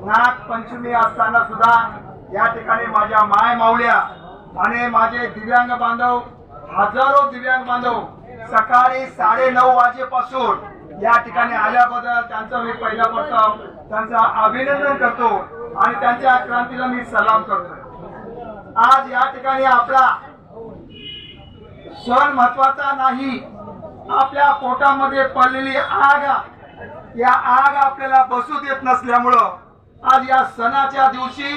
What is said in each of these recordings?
नागपंचमी असताना सुद्धा या ठिकाणी माझ्या माय माऊल्या आणि माझे दिव्यांग बांधव हजारो दिव्यांग बांधव सकाळी साडे नऊ वाजेपासून या ठिकाणी आल्याबद्दल त्यांचं मी पहिला प्रथम त्यांचं अभिनंदन करतो आणि त्यांच्या क्रांतीला मी सलाम करतो. आज या ठिकाणी आपला सण महत्त्वाचा नाही आपल्या पोटामध्ये पडलेली आग या आग आपल्याला बसू देत नसल्यामुळं आज या सणाच्या दिवशी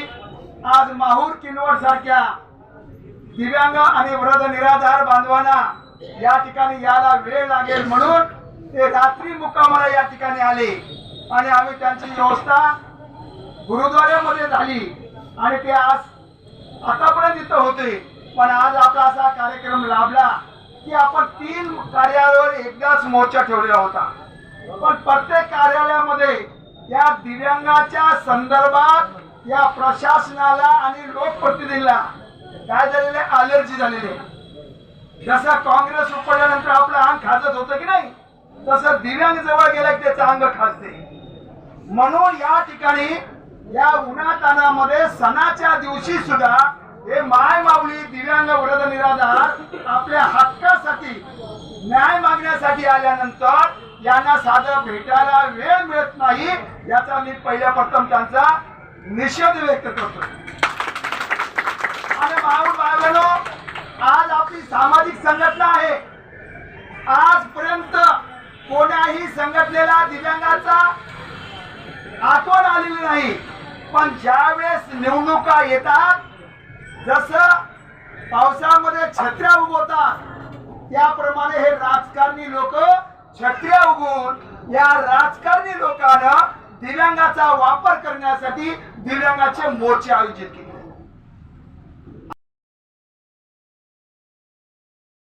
आज माहूर किनवट सारख्या दिव्यांग आणि वृद्ध निराधार बांधवांना या ठिकाणी यायला वेळ लागेल म्हणून ते रात्री मुक्कामाला या ठिकाणी आले. आणि आम्ही त्यांची व्यवस्था गुरुद्वाऱ्यामध्ये झाली. आणि ते आज आतापर्यंत इथं होते. पण आज आपला असा कार्यक्रम लाभला की आपण तीन कार्यालयावर एकदाच मोर्चा ठेवलेला होता. पण प्रत्येक कार्यालयामध्ये या दिव्यांगाच्या संदर्भात या प्रशासनाला आणि लोकप्रतिनिधीला काय झालेले अलर्जी झालेले जसं काँग्रेस उपडल्यानंतर आपलं अंग खाजत होतं की नाही तसं दिव्यांग जवळ गेलं की त्याचं अंग खाजते. म्हणून या ठिकाणी या उन्हातानामध्ये सणाच्या दिवशी सुद्धा हे माय माऊली दिव्यांग वृद्ध निराधार आपल्या हक्कासाठी न्याय मागण्यासाठी आल्यानंतर यांना साधं भेटायला वेळ मिळत नाही याचा मी पहिल्या प्रथम त्यांचा निषेध व्यक्त करतो आणि भाऊ बाळगणो आज आपली सामाजिक संघटना आहे. आजपर्यंत कोणाही संघटनेला दिव्यांगाचा आठवण आलेली नाही. पण ज्यावेळेस निवडणुका येतात जसं पावसामध्ये छत्र्या उगवतात त्याप्रमाणे हे राजकारणी लोक क्षत्रिय उगवून या राजकारणी लोकांना दिव्यांगाचा वापर करण्यासाठी दिव्यांगाचे मोर्चे आयोजित केले.